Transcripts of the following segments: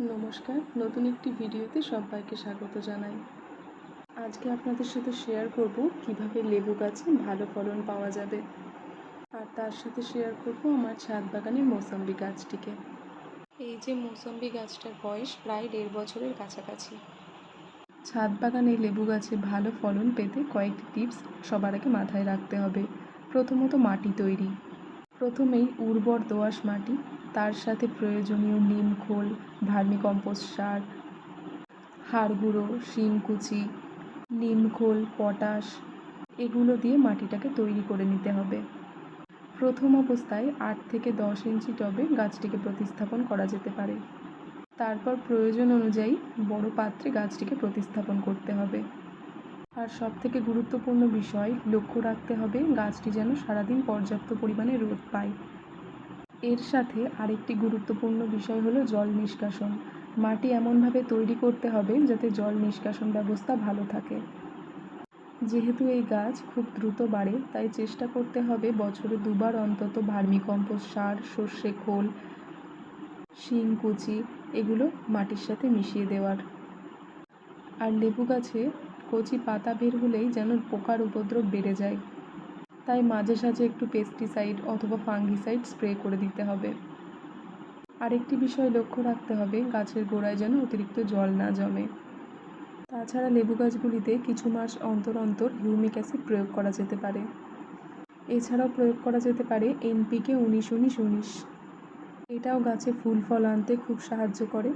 নমস্কার, নতুন একটি ভিডিওতে সবাইকে স্বাগত জানাই। আজকে আপনাদের সাথে শেয়ার করব কীভাবে লেবু গাছে ভালো ফলন পাওয়া যাবে। আর তার সাথে শেয়ার করব আমার ছাদ বাগানের মৌসম্বি গাছটিকে। এই যে মৌসম্বি গাছটার বয়স প্রায় দেড় বছরের কাছাকাছি। ছাদ বাগানে লেবু গাছে ভালো ফলন পেতে কয়েকটি টিপস সবার আগে মাথায় রাখতে হবে। প্রথমত মাটি তৈরি। প্রথমেই উর্বর দোআঁশ মাটি তার সাথে প্রয়োজনীয় নিম খোল ভার্মিকম্পোস্ট সার, হাড় গুঁড়ো শিংকুচি নিম খোল, পটাশ, এগুলো দিয়ে মাটিটাকে তৈরি করে নিতে হবে। প্রথম অবস্থায় আট থেকে দশ ইঞ্চি টবে গাছটিকে প্রতিস্থাপন করা যেতে পারে। তারপর প্রয়োজন অনুযায়ী বড় পাত্রে গাছটিকে প্রতিস্থাপন করতে হবে। আর সবথেকে গুরুত্বপূর্ণ বিষয় লক্ষ্য রাখতে হবে গাছটি যেন সারাদিন পর্যাপ্ত পরিমাণে রোদ পায়। এর সাথে আরেকটি গুরুত্বপূর্ণ বিষয় হলো জল নিষ্কাশন। মাটি এমনভাবে তৈরি করতে হবে যাতে জল নিষ্কাশন ব্যবস্থা ভালো থাকে। যেহেতু এই গাছ খুব দ্রুত বাড়ে, তাই চেষ্টা করতে হবে বছরে দুবার অন্তত ভার্মিকম্পোস্ট সার, সর্ষে খোল, শিং, কুচি এগুলো মাটির সাথে মিশিয়ে দেওয়ার। আর লেবু গাছে কচি পাতা বের হলেই যেন পোকার উপদ্রব বেড়ে যায়। তাই মাঝে সাঝে একটু পেস্টিসাইড অথবা ফাঙ্গিসাইড স্প্রে করে দিতে হবে। আরেকটি বিষয় লক্ষ্য রাখতে হবে, গাছের গোড়ায় যেন অতিরিক্ত জল না জমে। তাছাড়া লেবু গাছগুলিতে কিছু মাস অন্তর অন্তর হিউমিক অ্যাসিড প্রয়োগ করা যেতে পারে। এছাড়াও প্রয়োগ করা যেতে পারে এনপিকে উনিশ উনিশ উনিশ। এটাও গাছে ফুল ফল আনতে খুব সাহায্য করে।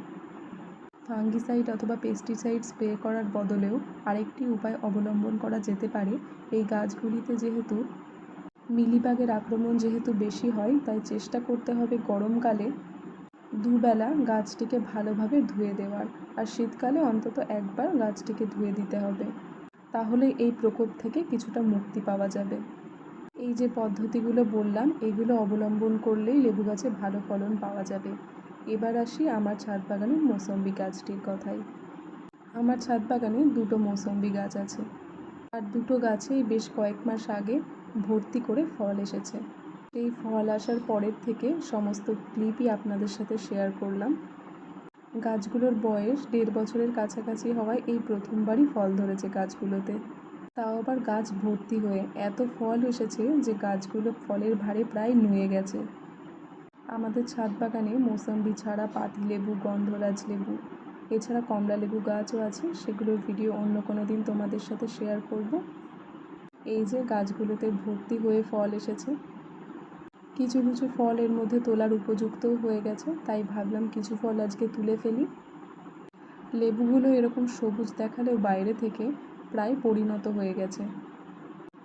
ফাঙ্গিসাইড অথবা পেস্টিসাইড স্প্রে করার বদলেও আরেকটি উপায় অবলম্বন করা যেতে পারে। এই গাছগুলিতে যেহেতু মিলিবাগের আক্রমণ যেহেতু বেশি হয়, তাই চেষ্টা করতে হবে গরমকালে দুবেলা গাছটিকে ভালোভাবে ধুয়ে দেওয়ার। আর শীতকালে অন্তত একবার গাছটিকে ধুয়ে দিতে হবে। তাহলে এই প্রকোপ থেকে কিছুটা মুক্তি পাওয়া যাবে। এই যে পদ্ধতিগুলো বললাম, এগুলো অবলম্বন করলেই লেবু গাছে ভালো ফলন পাওয়া যাবে। এবার আসি আমার ছাদ বাগানের মৌসম্বি গাছটির কথায়। আমার ছাদ বাগানে দুটো মৌসম্বি গাছ আছে আর দুটো গাছেই বেশ কয়েক মাস আগে ভর্তি করে ফল এসেছে। এই ফল আসার পরের থেকে সমস্ত ক্লিপই আপনাদের সাথে শেয়ার করলাম। গাছগুলোর বয়স দেড় বছরের কাছাকাছি হওয়ায় এই প্রথমবারই ফল ধরেছে গাছগুলোতে। তাও আবার গাছ ভর্তি হয়ে এত ফল এসেছে যে গাছগুলো ফলের ভারে প্রায় নুয়ে গেছে। আমাদের ছাদ বাগানে মৌসম্বি ছাড়া পাতিলেবু গন্ধরাজ লেবু, এছাড়া কমলা লেবু গাছও আছে। সেগুলোর ভিডিও অন্য কোনো দিন তোমাদের সাথে শেয়ার করব। এই যে গাছগুলোতে ভর্তি হয়ে ফল এসেছে। কিছু কিছু ফল এর মধ্যে তোলার উপযুক্তও হয়ে গেছে, তাই ভাবলাম কিছু ফল আজকে তুলে ফেলি। লেবুগুলো এরকম সবুজ দেখালেও বাইরে থেকে প্রায় পরিণত হয়ে গেছে।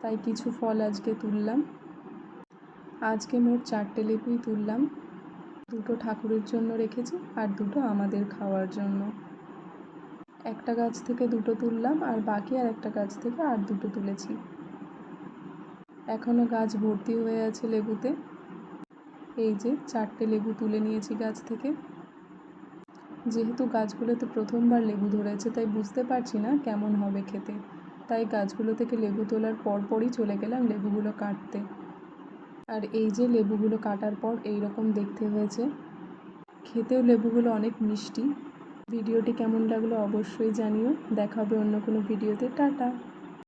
তাই কিছু ফল আজকে তুললাম। আজকে মোট চারটে লেবুই তুললাম। দুটো ঠাকুরের জন্য রেখেছি আর দুটো আমাদের খাওয়ার জন্য। একটা গাছ থেকে দুটো তুললাম আর বাকি আর একটা গাছ থেকে আর দুটো তুলেছি। এখনও গাছ ভর্তি হয়ে আছে লেবুতে। এই যে চারটে লেবু তুলে নিয়েছি গাছ থেকে। যেহেতু গাছগুলোতে প্রথমবার লেবু ধরেছে, তাই বুঝতে পারছি না কেমন হবে খেতে। তাই গাছগুলো থেকে লেবু তোলার পরপরই চলে গেলাম লেবুগুলো কাটতে। আর এই যে লেবুগুলো কাটার পর এই রকম দেখতে হয়েছে। খেতেও লেবুগুলো অনেক মিষ্টি। ভিডিওটি কেমন লাগল অবশ্যই জানিও। দেখা হবে অন্য কোনো ভিডিওতে। টাটা!